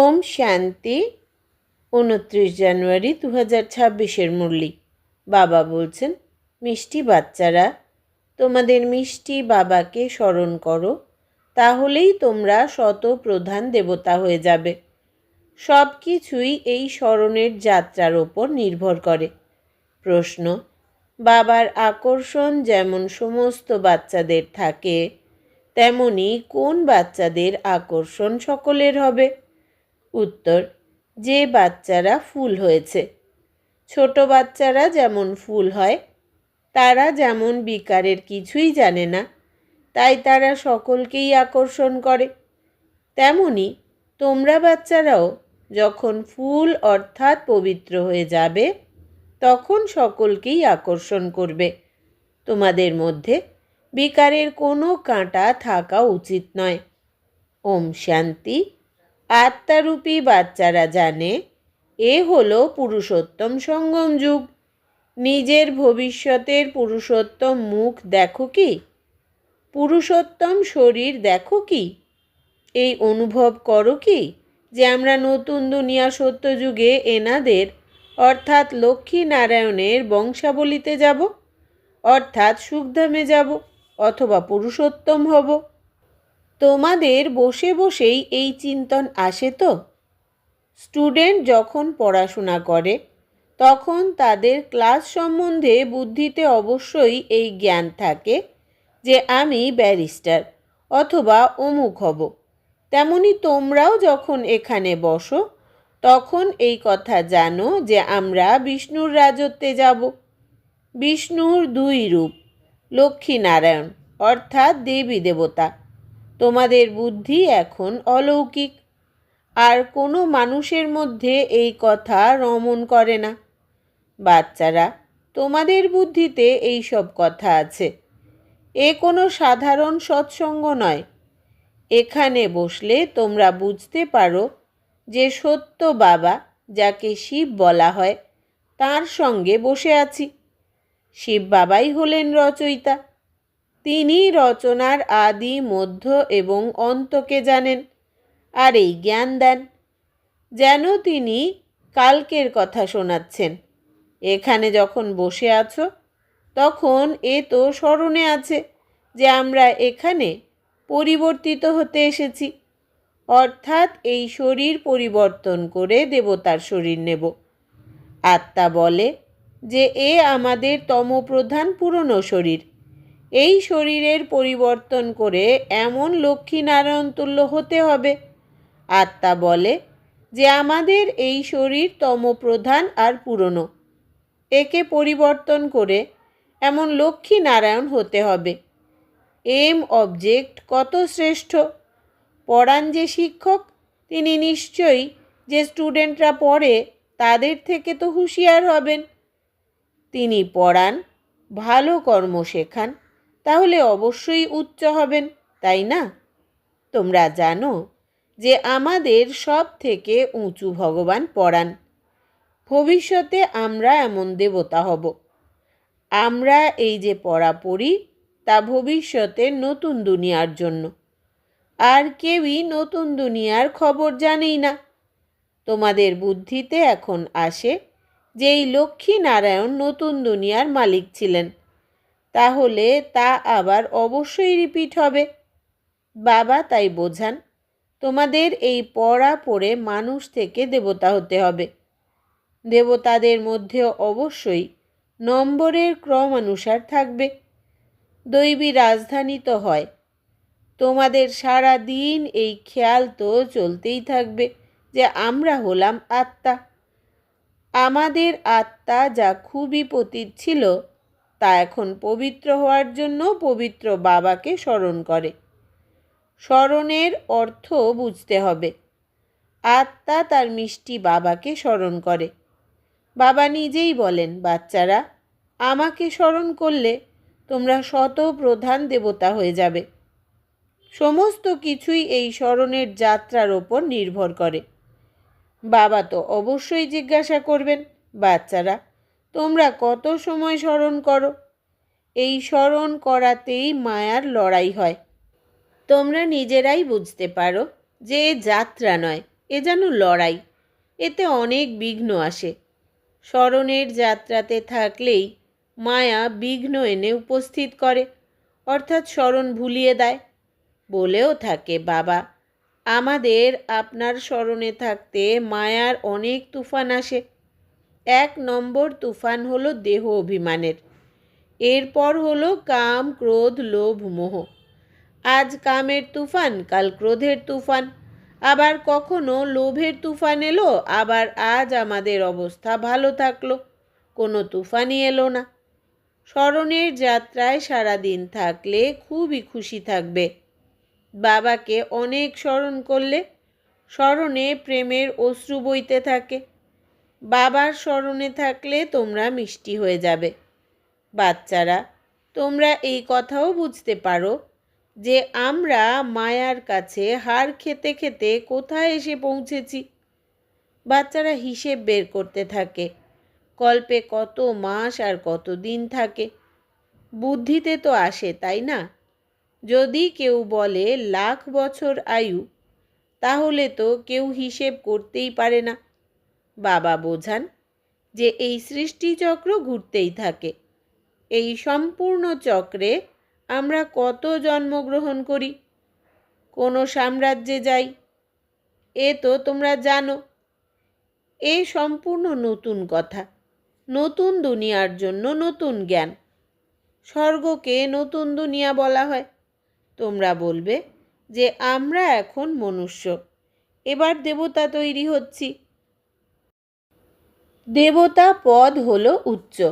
ওম শান্তি, উনত্রিশ জানুয়ারি দু হাজার ছাব্বিশের মুরলি। বাবা বলছেন, মিষ্টি বাচ্চারা, তোমাদের মিষ্টি বাবাকে স্মরণ করো, তাহলেই তোমরা শত প্রধান দেবতা হয়ে যাবে। সব কিছুই এই স্মরণের যাত্রার ওপর নির্ভর করে। প্রশ্ন, বাবার আকর্ষণ যেমন সমস্ত বাচ্চাদের থাকে, তেমনি কোন বাচ্চাদের আকর্ষণ সকলের হবে? উত্তর, যে বাচ্চারা ফুল হয়েছে। ছোট বাচ্চারা যেমন ফুল হয়, তারা যেমন বিকারের কিছুই জানে না, তাই তারা সকলকেই আকর্ষণ করে। তেমনি তোমরা বাচ্চারাও যখন ফুল অর্থাৎ পবিত্র হয়ে যাবে, তখন সকলকেই আকর্ষণ করবে। তোমাদের মধ্যে বিকারের কোনো কাঁটা থাকা উচিত নয়। ওম শান্তি। আত্মারূপী বাচ্চারা জানে, এ হলো পুরুষোত্তম সঙ্গম যুগ। নিজের ভবিষ্যতের পুরুষোত্তম মুখ দেখো কি? পুরুষোত্তম শরীর দেখো কি? এই অনুভব করো কি যে আমরা নতুন দুনিয়া সত্যযুগে এনাদের, অর্থাৎ লক্ষ্মী নারায়ণের বংশাবলিতে যাব, অর্থাৎ সুখধামে যাব, অথবা পুরুষোত্তম হব। তোমাদের বসে বসেই এই চিন্তন আসে তো? স্টুডেন্ট যখন পড়াশোনা করে, তখন তাদের ক্লাস সম্বন্ধে বুদ্ধিতে অবশ্যই এই জ্ঞান থাকে যে আমি ব্যারিস্টার অথবা অমুক হব। তেমনি তোমরাও যখন এখানে বসো, তখন এই কথা জানো যে আমরা বিষ্ণুর রাজত্বে যাব। বিষ্ণুর দুই রূপ, লক্ষ্মী নারায়ণ, অর্থাৎ দেবী দেবতা। তোমাদের বুদ্ধি এখন অলৌকিক। আর কোনো মানুষের মধ্যে এই কথা রমণ করে না। বাচ্চারা, তোমাদের বুদ্ধিতে এই সব কথা আছে। এ কোনো সাধারণ সৎসঙ্গ নয়। এখানে বসলে তোমরা বুঝতে পারো যে সত্য বাবা, যাকে শিব বলা হয়, তার সঙ্গে বসে আছি। শিব বাবাই হলেন রচয়িতা। তিনি রচনার আদি, মধ্য এবং অন্তকে জানেন আর এই জ্ঞান দেন যেন তিনি কালকের কথা শোনাচ্ছেন। এখানে যখন বসে আছো, তখন এ তো স্মরণে আছে যে আমরা এখানে পরিবর্তিত হতে এসেছি। অর্থাৎ এই শরীর পরিবর্তন করে দেবতার শরীর নেব। আত্মা বলে যে, এ আমাদের তমপ্রধান পুরনো শরীর। এই শরীরের পরিবর্তন করে এমন লক্ষ্মীনারায়ণ তুল্য হতে হবে। আত্মা বলে যে আমাদের এই শরীর তমপ্রধান আর পুরনো। একে পরিবর্তন করে এমন লক্ষ্মী নারায়ণ হতে হবে। এম অবজেক্ট কত শ্রেষ্ঠ? পড়ান যে শিক্ষক, তিনি নিশ্চয়ই যে স্টুডেন্টরা পড়ে, তাদের থেকে তো হুঁশিয়ার হবেন। তিনি পড়ান, ভালো কর্ম শেখান তাহলে অবশ্যই উচ্চ হবেন, তাই না? তোমরা জানো যে আমাদের সব থেকে উঁচু ভগবান পড়ান ভবিষ্যতে আমরা এমন দেবতা হব। আমরা এই যে পড়া পড়ি, তা ভবিষ্যতে নতুন দুনিয়ার জন্য। আর কেউই নতুন দুনিয়ার খবর জানেই না। তোমাদের বুদ্ধিতে এখন আসে যে এই লক্ষ্মী নারায়ণ নতুন দুনিয়ার মালিক ছিলেন। তাহলে তা আবার অবশ্যই রিপিট হবে। বাবা তাই বোঝান, তোমাদের এই পড়া পড়ে মানুষ থেকে দেবতা হতে হবে। দেবতাদের মধ্যে অবশ্যই নম্বরের ক্রমানুসার থাকবে। দৈবী রাজধানী তো হয়, তোমাদের সারা দিন এই খেয়াল তো চলতেই থাকবে যে আমরা হলাম আত্মা। আমাদের আত্মা যা খুবই পতীত ছিল তা এখন পবিত্র হওয়ার জন্য পবিত্র বাবাকে স্মরণ করে। স্মরণের অর্থ বুঝতে হবে। আত্মা তার মিষ্টি বাবাকে স্মরণ করে। বাবা নিজেই বলেন, বাচ্চারা, আমাকে স্মরণ করলে তোমরা শত প্রধান দেবতা হয়ে যাবে। সমস্ত কিছুই এই স্মরণের যাত্রার ওপর নির্ভর করে। বাবা তো অবশ্যই জিজ্ঞাসা করবেন, বাচ্চারা তোমরা কত সময় স্মরণ করো? এই স্মরণ করাতেই মায়ার লড়াই হয়। তোমরা নিজেরাই বুঝতে পারো যে যাত্রা নয়, এ যেন লড়াই। এতে অনেক বিঘ্ন আসে। স্মরণের যাত্রাতে থাকলেই মায়া বিঘ্ন এনে উপস্থিত করে, অর্থাৎ স্মরণ ভুলিয়ে দেয়। বলেও থাকে, বাবা, আমাদের আপনার স্মরণে থাকতে মায়ার অনেক তুফান আসে। এক নম্বর তুফান হলো দেহ অভিমানের। এরপর হলো কাম, ক্রোধ, লোভ, মোহ। আজ কামের তুফান, কাল ক্রোধের তুফান। আবার কখনো লোভের তুফান এলো, আবার আজ আমাদের অবস্থা ভালো থাকল। কোনো তুফানই এলো না। স্মরণের যাত্রায় সারাদিন থাকলে খুবই খুশি থাকবে। বাবাকে অনেক স্মরণ করলে, স্মরণে প্রেমের অশ্রু বইতে থাকে। বাবার স্মরণে থাকলে তোমরা মিষ্টি হয়ে যাবে। বাচ্চারা, তোমরা এই কথাও বুঝতে পারো যে আমরা মায়ার কাছে হার খেতে খেতে কোথায় এসে পৌঁছেছি। বাচ্চারা হিসেব বের করতে থাকে, কল্পে কত মাস আর কত দিন থাকে। বুদ্ধিতে তো আসে, তাই না? যদি কেউ বলে লাখ বছর আয়ু, তাহলে তো কেউ হিসেব করতেই পারে না। বাবা বোঝান যে এই সৃষ্টিচক্র ঘুরতেই থাকে। এই সম্পূর্ণ চক্রে আমরা কত জন্মগ্রহণ করি? কোনো সাম্রাজ্যে যাই? এ তো তোমরা জানো। এ সম্পূর্ণ নতুন কথা। নতুন দুনিয়ার জন্য নতুন জ্ঞান। স্বর্গকে নতুন দুনিয়া বলা হয়। তোমরা বলবে যে আমরা এখন মনুষ্য। এবার দেবতা তৈরি হচ্ছি। দেবতা পদ হল উচ্চ।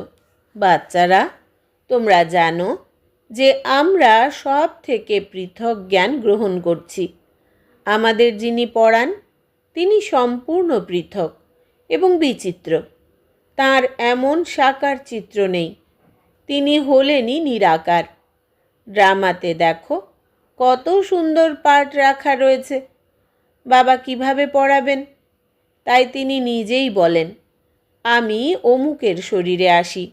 বাচ্চারা, তোমরা জানো যে আমরা সব থেকে পৃথক জ্ঞান গ্রহণ করছি। আমাদের যিনি পড়ান তিনি সম্পূর্ণ পৃথক এবং বিচিত্র। তার এমন সাকার চিত্র নেই। তিনি হলেনই নিরাকার। ড্রামাতে দেখো কত সুন্দর পাঠ রাখা রয়েছে। বাবা কীভাবে পড়াবেন? তাই তিনি নিজেই বলেন। আমি অমুকের শরীরে আসি।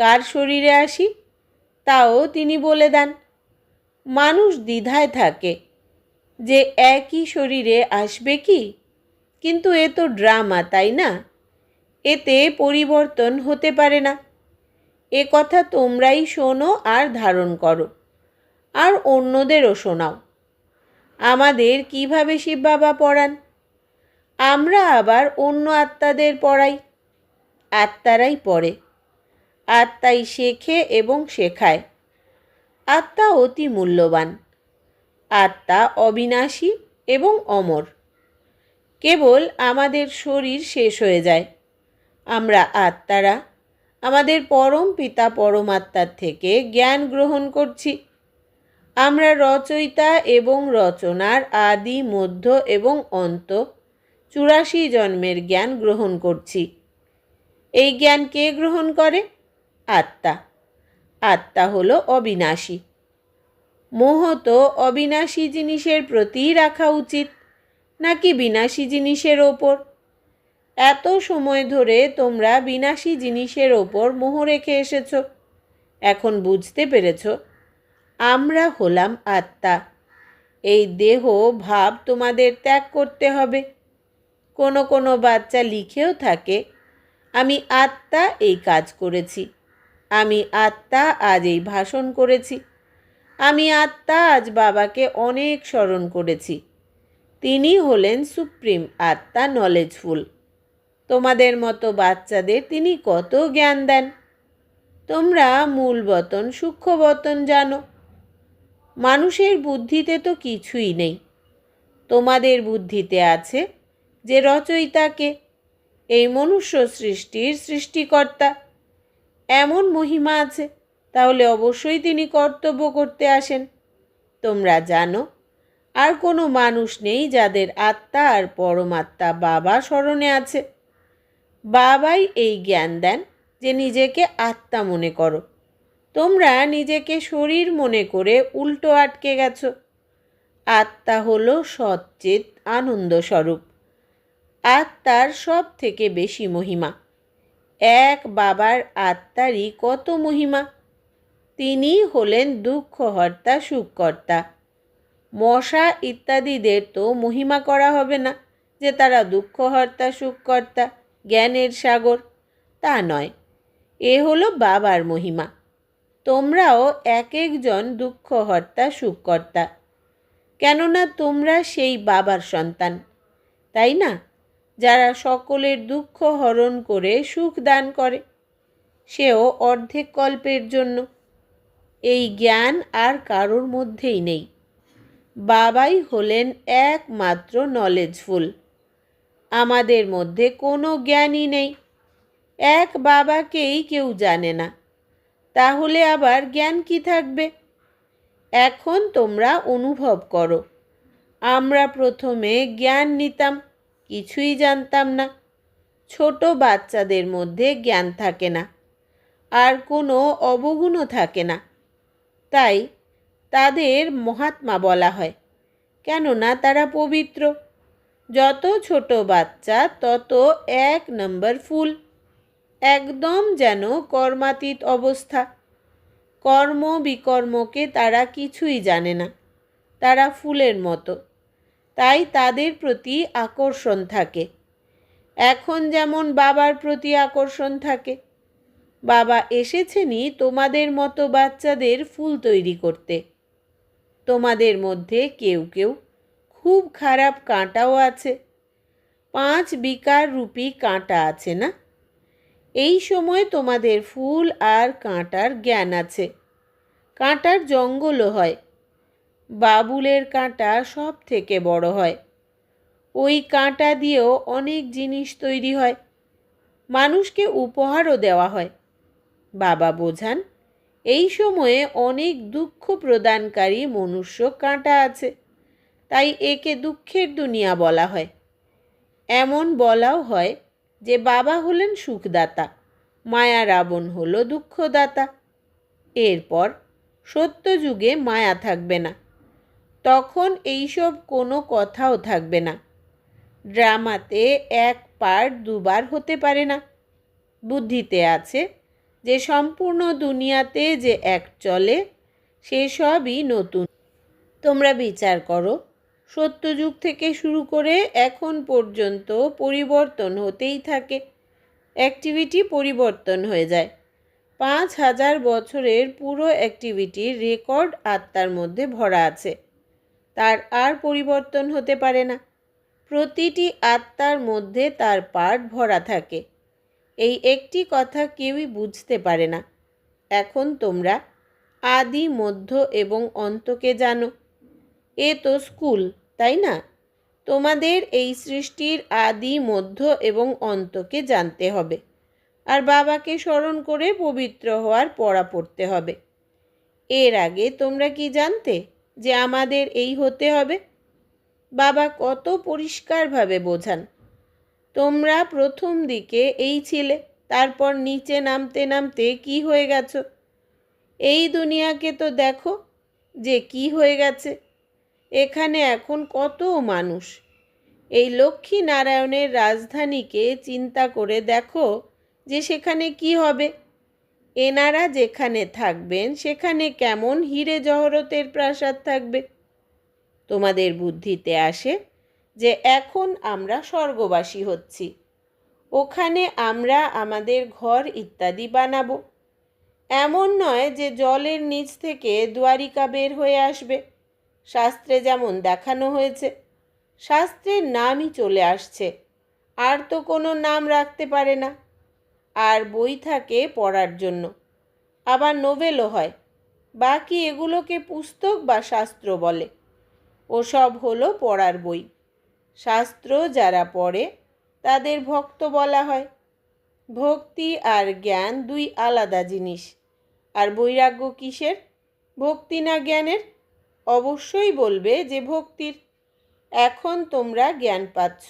কার শরীরে আসি? তাও তিনি বলে দেন, মানুষ দ্বিধায় থাকে। যে একই শরীরে আসবে কি? কিন্তু এ তো ড্রামা, তাই না? এতে পরিবর্তন হতে পারে না। এ কথা তোমরাই শোনো আর ধারণ করো, আর অন্যদেরও শোনাও। আমাদের কীভাবে শিব বাবা পড়ান? আমরা আবার অন্য আত্মাদের পড়াই। আত্মারাই পড়ে। আত্মাই শেখে এবং শেখায়। আত্মা অতি মূল্যবান। আত্মা অবিনাশী এবং অমর। কেবল আমাদের শরীর শেষ হয়ে যায়। আমরা আত্মারা। আমাদের পরম পিতা পরমাত্মার থেকে জ্ঞান গ্রহণ করছি। আমরা রচয়িতা এবং রচনার আদি, মধ্য এবং অন্ত। চুরাশি জন্মের জ্ঞান গ্রহণ করছি। এই জ্ঞান কে গ্রহণ করে? আত্মা। আত্মা হলো অবিনাশী। মোহ তো অবিনাশী জিনিসের প্রতিই রাখা উচিত, নাকি বিনাশী জিনিসের ওপর? এত সময় ধরে তোমরা বিনাশী জিনিসের ওপর মোহ রেখে এসেছ। এখন বুঝতে পেরেছ, আমরা হলাম আত্মা। এই দেহ ভাব তোমাদের ত্যাগ করতে হবে। কোনো কোনো বাচ্চা লিখেও থাকে আমি আত্মা এই কাজ করেছি। আমি আত্মা আজ এই ভাষণ করেছি। আমি আত্মা আজ বাবাকে অনেক স্মরণ করেছি। তিনি হলেন সুপ্রিম আত্মা নলেজফুল তোমাদের মতো বাচ্চাদের তিনি কত জ্ঞান দেন। তোমরা মূল বতন, সূক্ষ্ম বতন জানো। মানুষের বুদ্ধিতে তো কিছুই নেই। তোমাদের বুদ্ধিতে আছে যে রচয়িতাকে এই মনুষ্য সৃষ্টির সৃষ্টিকর্তা। এমন মহিমা আছে, তাহলে অবশ্যই তিনি কর্তব্য করতে আসেন। তোমরা জানো, আর কোনো মানুষ নেই যাদের আত্মা আর পরমাত্মা বাবা স্মরণে আছে। বাবাই এই জ্ঞান দেন যে নিজেকে আত্মা মনে করো। তোমরা নিজেকে শরীর মনে করে উল্টো আটকে গেছো। আত্মা হলো সচ্চেত আনন্দ স্বরূপ আত্মার সব থেকে বেশি মহিমা। এক বাবার আত্মারই কত মহিমা? তিনি হলেন দুঃখহর্তা, সুখকর্তা। মশা ইত্যাদিদের তো মহিমা করা হবে না যে তারা দুঃখহর্তা, সুখকর্তা, জ্ঞানের সাগর। তা নয়, এ হলো বাবার মহিমা। তোমরাও এক একজন দুঃখহর্তা, সুখকর্তা। কেননা তোমরা সেই বাবার সন্তান, তাই না? যারা সকলের দুঃখ হরণ করে সুখ দান করে, সেও অর্ধেক কল্পের জন্য। এই জ্ঞান আর কারোর মধ্যেই নেই। বাবাই হলেন একমাত্র নলেজফুল আমাদের মধ্যে কোনো জ্ঞানই নেই। এক বাবাকেই কেউ জানে না। তাহলে আবার জ্ঞান কি থাকবে? এখন তোমরা অনুভব করো। আমরা প্রথমে জ্ঞান নিতাম। কিছুই জানতাম না। ছোট বাচ্চাদের মধ্যে জ্ঞান থাকে না, আর কোনো অবগুণও থাকে না। তাই তাদের মহাত্মা বলা হয়, কেননা তারা পবিত্র। যত ছোট বাচ্চা, তত এক নম্বর ফুল। একদম যেন কর্মাতীত অবস্থা। কর্ম বিকর্মকে তারা কিছুই জানে না, তারা ফুলের মতো। তাই তাদের প্রতি আকর্ষণ থাকে। এখন যেমন বাবার প্রতি আকর্ষণ থাকে। বাবা এসেছেনই তোমাদের মতো বাচ্চাদের ফুল তৈরি করতে। তোমাদের মধ্যে কেউ কেউ খুব খারাপ কাঁটাও আছে। পাঁচ বিকার রূপী কাঁটা আছে না? এই সময় তোমাদের ফুল আর কাঁটার জ্ঞান আছে। কাঁটার জঙ্গলও হয়। বাবুলের কাঁটা সব থেকে বড় হয়। ওই কাঁটা দিয়েও অনেক জিনিস তৈরি হয়। মানুষকে উপহারও দেওয়া হয়। বাবা বোঝান, এই সময়ে অনেক দুঃখ প্রদানকারী মনুষ্য কাঁটা আছে, তাই একে দুঃখের দুনিয়া বলা হয়। এমন বলাও হয় যে বাবা হলেন সুখদাতা মায়া রাবণ হলো দুঃখদাতা। এরপর সত্যযুগে মায়া থাকবে না। তখন এইসব কোনো কথাও থাকবে না। ড্রামাতে এক পার্ট দুবার হতে পারে না। বুদ্ধিতে আছে যে সম্পূর্ণ দুনিয়াতে যে এক চলে সেসবই নতুন। তোমরা বিচার করো। সত্যযুগ থেকে শুরু করে এখন পর্যন্ত পরিবর্তন হতেই থাকে। অ্যাক্টিভিটি পরিবর্তন হয়ে যায়। পাঁচ হাজার বছরের পুরো অ্যাক্টিভিটির রেকর্ড আত্মার মধ্যে ভরা আছে। তার আর পরিবর্তন হতে পারে না। প্রতিটি আত্মার মধ্যে তার পার্ট ভরা থাকে। এই একটি কথা কেউই বুঝতে পারে না। এখন তোমরা আদি, মধ্য এবং অন্তকে জানো। এ তো স্কুল, তাই না? তোমাদের এই সৃষ্টির আদি, মধ্য এবং অন্তকে জানতে হবে। আর বাবাকে স্মরণ করে পবিত্র হওয়ার পড়া পড়তে হবে। এর আগে তোমরা কি জানতে? যে আমাদের এই হতে হবে। বাবা কত পরিষ্কারভাবে বোঝান। তোমরা প্রথম দিকে এই ছিলে, তারপর নিচে নামতে নামতে কি হয়ে গেছো? এই দুনিয়াকে তো দেখো যে কি হয়ে গেছে। এখানে এখন কত মানুষ। এই লক্ষ্মী নারায়ণের রাজধানীকে চিন্তা করে দেখো যে সেখানে কি হবে। এনারা যেখানে থাকবেন, সেখানে কেমন হিরে জহরতের প্রাসাদ থাকবে? তোমাদের বুদ্ধিতে আসে যে এখন আমরা স্বর্গবাসী হচ্ছি। ওখানে আমরা আমাদের ঘর ইত্যাদি বানাবো। এমন নয় যে জলের নিচ থেকে দুয়ারিকা বের হয়ে আসবে। শাস্ত্রে যেমন দেখানো হয়েছে, শাস্ত্রের নামই চলে আসছে। আর তো কোনো নাম রাখতে পারে না। আর বই থাকে পড়ার জন্য। আবার নোভেলও হয়। বাকি এগুলোকে পুস্তক বা শাস্ত্র বলে। ওসব হলো পড়ার বই। শাস্ত্র যারা পড়ে, তাদের ভক্ত বলা হয়। ভক্তি আর জ্ঞান দুই আলাদা জিনিস। আর বৈরাগ্য কিসের? ভক্তি না জ্ঞানের? অবশ্যই বলবে যে ভক্তির। এখন তোমরা জ্ঞান পাচ্ছ,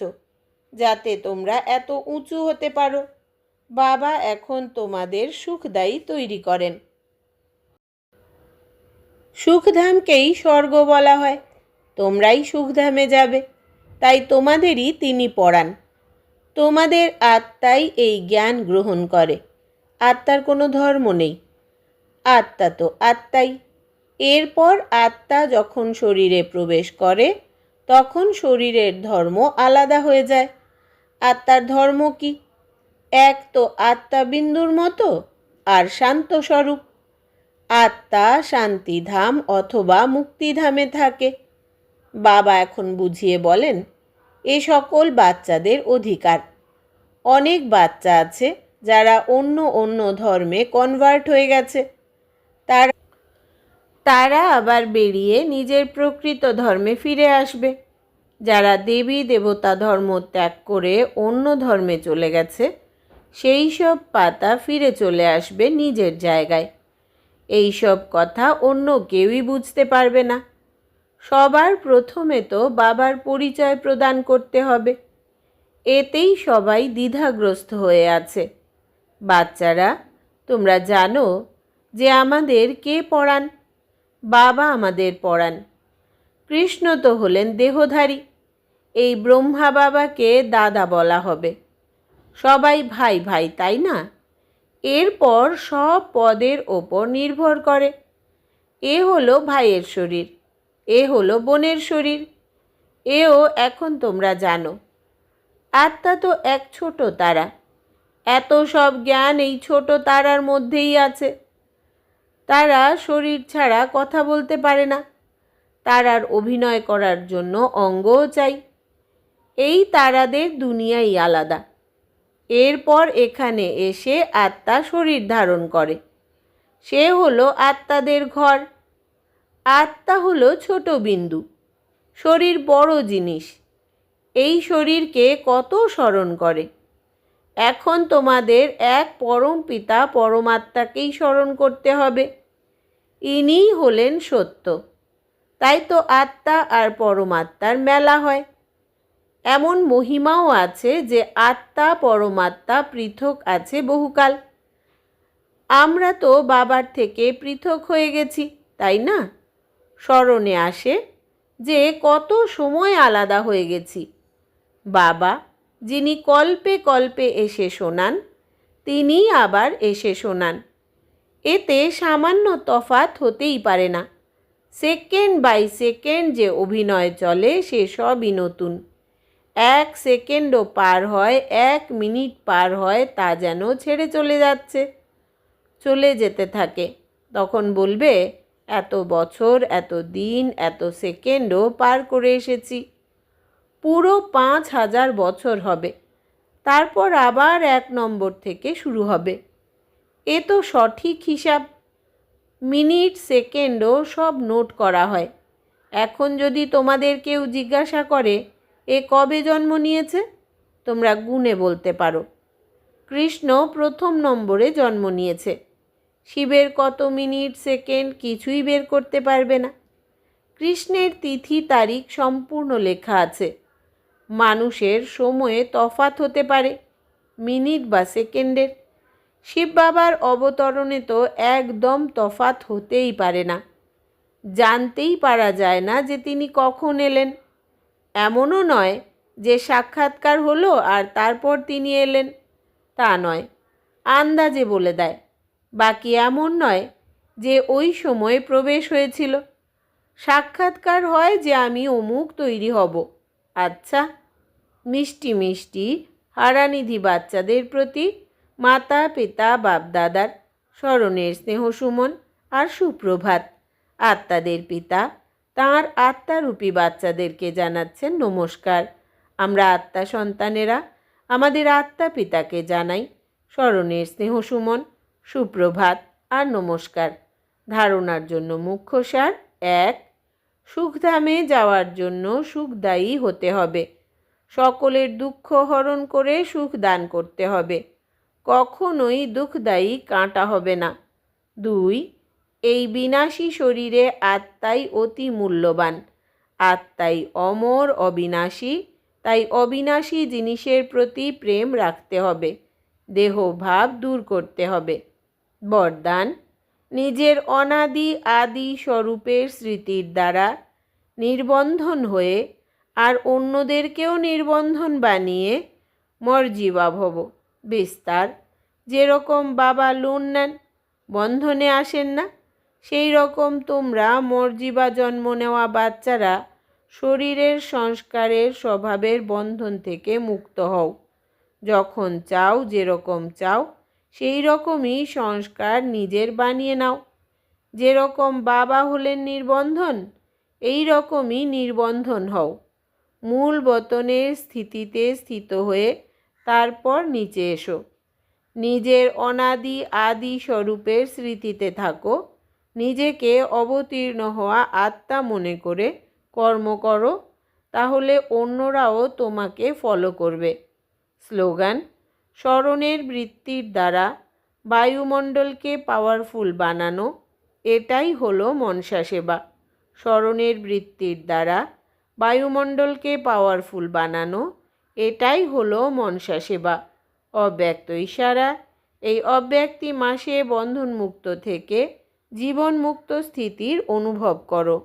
যাতে তোমরা এত উঁচু হতে পারো। বাবা এখন তোমাদের সুখদায়ী তৈরি করেন। সুখধামকেই স্বর্গ বলা হয়, তোমরাই সুখধামে যাবে, তাই তোমাদেরই তিনি পড়ান তোমাদের আত্মাই এই জ্ঞান গ্রহণ করে, আত্মার কোনো ধর্ম নেই। আত্মা তো আত্মাই। এরপর আত্মা যখন শরীরে প্রবেশ করে, তখন শরীরের ধর্ম আলাদা হয়ে যায়। আত্মার ধর্ম কি? এক তো আত্মা বিন্দুর মতো, আর শান্ত স্বরূপ। আত্মা শান্তিধাম অথবা মুক্তিধামে থাকে। বাবা এখন বুঝিয়ে বলেন, এ সকল বাচ্চাদের অধিকার। অনেক বাচ্চা আছে যারা অন্য অন্য ধর্মে কনভার্ট হয়ে গেছে। তারা তারা আবার বেরিয়ে নিজের প্রকৃত ধর্মে ফিরে আসবে। যারা দেবী দেবতা ধর্ম ত্যাগ করে অন্য ধর্মে চলে গেছে সেই সব পাতা ফিরে চলে আসবে নিজের জায়গায়। এই সব কথা অন্য কেউই বুঝতে পারবে না। সবার প্রথমে তো বাবার পরিচয় প্রদান করতে হবে। এতেই সবাই দ্বিধাগ্রস্ত হয়ে আছে। বাচ্চারা, তোমরা জানো যে আমাদের কে পড়ান? বাবা আমাদের পড়ান। কৃষ্ণ তো হলেন দেহধারী। এই ব্রহ্মা বাবাকে দাদা বলা হবে। সবাই ভাই ভাই, তাই না? এরপর সব পদের ওপর নির্ভর করে। এ হলো ভাইয়ের শরীর, এ হলো বোনের শরীর, এও এখন তোমরা জানো। আত্মা তো এক ছোট তারা, এত সব জ্ঞান এই ছোট তারার মধ্যেই আছে। তারা শরীর ছাড়া কথা বলতে পারে না, তারার অভিনয় করার জন্য অঙ্গও চাই। এই তারাদের দুনিয়াই আলাদা এরপর এখানে এসে আত্মা শরীর ধারণ করে। সে হলো আত্মাদের ঘর। আত্মা হলো ছোট বিন্দু। শরীর বড় জিনিস। এই শরীরকে কত স্মরণ করে? এখন তোমাদের এক পরম পিতা পরমাত্মাকেই স্মরণ করতে হবে। ইনিই হলেন সত্য। তাই তো আত্মা আর পরমাত্মার মেলা হয়। এমন মহিমাও আছে যে আত্মা পরমাত্মা পৃথক আছে বহুকাল। আমরা তো বাবার থেকে পৃথক হয়ে গেছি, তাই না? স্মরণে আসে যে কত সময় আলাদা হয়ে গেছি। বাবা, যিনি কল্পে কল্পে এসে শোনান, তিনি আবার এসে শোনান। এতে সামান্য তফাত হতেই পারে না। সেকেন্ড বাই সেকেন্ড যে অভিনয় চলে, সে সবই নতুন। এক সেকেন্ডও পার হয়, এক মিনিট পার হয়, তা যেন ছেড়ে চলে যাচ্ছে। চলে যেতে থাকে। তখন বলবে, এত বছর, এত দিন, এত সেকেন্ডও পার করে এসেছি। পুরো পাঁচ হাজার বছর হবে। তারপর আবার এক নম্বর থেকে শুরু হবে। এ তো সঠিক হিসাব। মিনিট, সেকেন্ডও সব নোট করা হয়। এখন যদি তোমাদের কেউ জিজ্ঞাসা করে এ কবে জন্ম নিয়েছে? তোমরা গুণে বলতে পারো। কৃষ্ণ প্রথম নম্বরে জন্ম নিয়েছে। শিবের কত মিনিট, সেকেন্ড কিছুই বের করতে পারবে না। কৃষ্ণের তিথি, তারিখ সম্পূর্ণ লেখা আছে। মানুষের সময়ে তফাত হতে পারে, মিনিট বা সেকেন্ডের। শিব বাবার অবতরণে তো একদম তফাত হতেই পারে না। জানতেই পারা যায় না যে তিনি কখন এলেন। এমনও নয় যে সাক্ষাৎকার হলো আর তারপর তিনি এলেন। তা নয়, আন্দাজে বলে দেয়। বাকি এমন নয় যে ওই সময় প্রবেশ হয়েছিল। সাক্ষাৎকার হয় যে আমি অমুক তৈরি হব। আচ্ছা মিষ্টি মিষ্টি হারানিধি বাচ্চাদের প্রতি মাতা পিতা বাপদাদার স্মরণের স্নেহ সুমন আর সুপ্রভাত, আত্মাদের পিতা তাঁর আত্মারূপী বাচ্চাদেরকে জানাচ্ছেন নমস্কার। আমরা আত্মা সন্তানেরা, আমাদের আত্মা পিতাকে জানাই। স্মরণের স্নেহসুমন সুপ্রভাত আর নমস্কার। ধারণার জন্য মুখ্য সার এক, সুখধামে যাওয়ার জন্য সুখদায়ী হতে হবে। সকলের দুঃখ হরণ করে সুখ দান করতে হবে। কখনোই দুঃখদায়ী কাঁটা হবে না। দুই এই বিনাশী শরীরে আত্মাই অতি মূল্যবান। আত্মাই অমর অবিনাশী, তাই অবিনাশী জিনিসের প্রতি প্রেম রাখতে হবে, দেহ ভাব দূর করতে হবে। বরদান, নিজের অনাদি আদি স্বরূপের স্মৃতির দ্বারা নির্বন্ধন হয়ে আর অন্যদেরকেও নির্বন্ধন বানিয়ে মর্জিবা ভব বিস্তার, যেরকম বাবা লোন নেন, বন্ধনে আসেন না। সেই রকম তোমরা মর্জিবা জন্ম নেওয়া বাচ্চারা শরীরের সংস্কারের স্বভাবের বন্ধন থেকে মুক্ত হও। যখন চাও যেরকম চাও সেই রকমই সংস্কার নিজের বানিয়ে নাও। যেরকম বাবা হলেন নির্বন্ধন এই রকমই নির্বন্ধন হও। মূল বতনের স্থিতিতে স্থিত হয়ে তারপর নিচে এসো। নিজের অনাদি আদি স্বরূপের স্মৃতিতে থাকো। নিজেকে অবতীর্ণ হওয়া আত্মা মনে করে কর্ম করো, তাহলে অন্যরাও তোমাকে ফলো করবে। স্লোগান, স্মরণের বৃত্তির দ্বারা বায়ুমণ্ডলকে পাওয়ারফুল বানানো, এটাই হলো মনসা সেবা। স্মরণের বৃত্তির দ্বারা বায়ুমণ্ডলকে পাওয়ারফুল বানানো, এটাই হলো মনসা সেবা। অব্যক্ত ইশারা, এই অব্যক্তি মাসে বন্ধনমুক্ত থেকে জীবনমুক্ত স্থিতির অনুভব করো।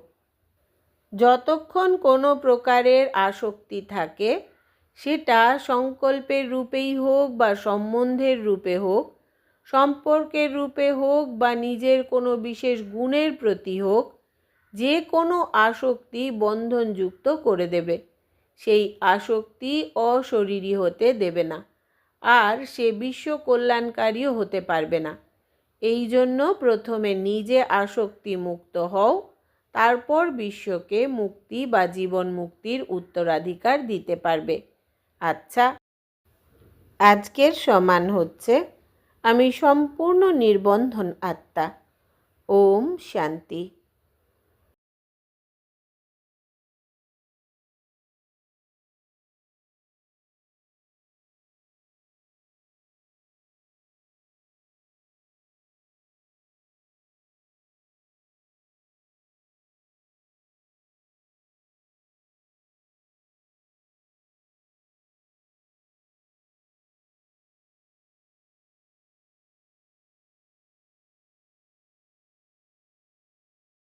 যতক্ষণ কোনো প্রকারের আসক্তি থাকে, সেটা সংকল্পের রূপেই হোক বা সম্বন্ধের রূপে হোক, সম্পর্কের রূপে হোক বা নিজের কোনো বিশেষ গুণের প্রতি হোক যে কোনো আসক্তি বন্ধনযুক্ত করে দেবে। সেই আসক্তি অশরীরী হতে দেবে না, আর সে বিশ্ব কল্যাণকারীও হতে পারবে না। এই জন্য প্রথমে নিজে আসক্তি মুক্ত হও, তারপর বিশ্বকে মুক্তি বা জীবন মুক্তির উত্তরাধিকার দিতে পারবে। আচ্ছা আজকের সমান হচ্ছে, আমি সম্পূর্ণ নির্বন্ধন আত্মা। ওম শান্তি।